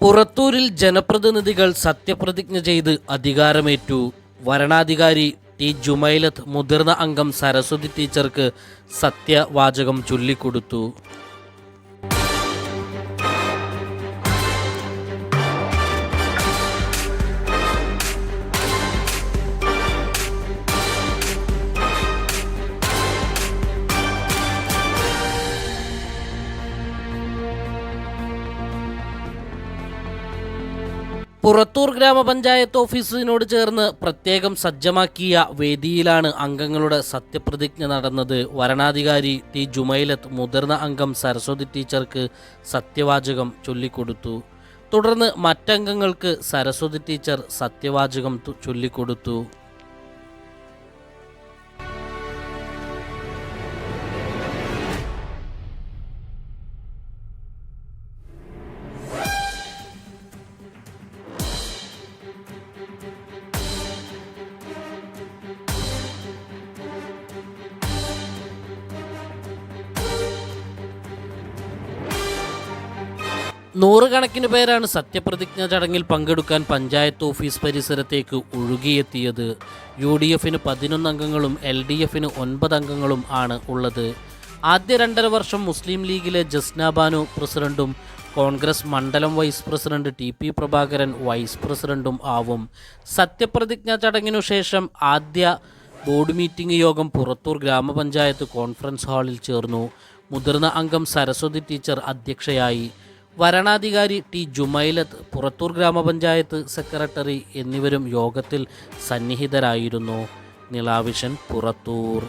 പുറത്തൂരിൽ ജനപ്രതിനിധികൾ സത്യപ്രതിജ്ഞ ചെയ്ത് അധികാരമേറ്റു. വരണാധികാരി ടി ജുമൈലത്ത് മുതിർന്ന അംഗം സരസ്വതി ടീച്ചർക്ക് സത്യവാചകം ചൊല്ലിക്കൊടുത്തു. പുറത്തൂർ ഗ്രാമപഞ്ചായത്ത് ഓഫീസിനോട് ചേർന്ന് പ്രത്യേകം സജ്ജമാക്കിയ വേദിയിലാണ് അംഗങ്ങളുടെ സത്യപ്രതിജ്ഞ നടന്നത്. വരണാധികാരി ടി ജുമൈലത്ത് മുതിർന്ന അംഗം സരസ്വതി ടീച്ചർക്ക് സത്യവാചകം ചൊല്ലിക്കൊടുത്തു. തുടർന്ന് മറ്റംഗങ്ങൾക്ക് സരസ്വതി ടീച്ചർ സത്യവാചകം ചൊല്ലിക്കൊടുത്തു. നൂറുകണക്കിന് പേരാണ് സത്യപ്രതിജ്ഞ ചടങ്ങിൽ പങ്കെടുക്കാൻ പഞ്ചായത്ത് ഓഫീസ് പരിസരത്തേക്ക് ഒഴുകിയെത്തിയത്. യു ഡി എഫിന് പതിനൊന്ന് അംഗങ്ങളും എൽ ഡി എഫിന് ഒൻപത് അംഗങ്ങളും ആണ് ഉള്ളത്. ആദ്യ രണ്ടര വർഷം മുസ്ലിം ലീഗിലെ ജസ്ന ബാനു പ്രസിഡന്റും കോൺഗ്രസ് മണ്ഡലം vice president T P Prabhakaran vice പ്രസിഡന്റും ആവും. സത്യപ്രതിജ്ഞ ചടങ്ങിനു ശേഷം ആദ്യ ബോർഡ് മീറ്റിംഗ് യോഗം പുറത്തൂർ ഗ്രാമപഞ്ചായത്ത് കോൺഫറൻസ് ഹാളിൽ ചേർന്നു. മുതിർന്ന അംഗം സരസ്വതി ടീച്ചർ അധ്യക്ഷയായി. വരണാധികാരി ടി ജുമൈലത്ത് പുറത്തൂർ ഗ്രാമപഞ്ചായത്ത് സെക്രട്ടറി എന്നിവരും യോഗത്തിൽ സന്നിഹിതരായിരുന്നു. നിലാവിഷൻ പുറത്തൂർ.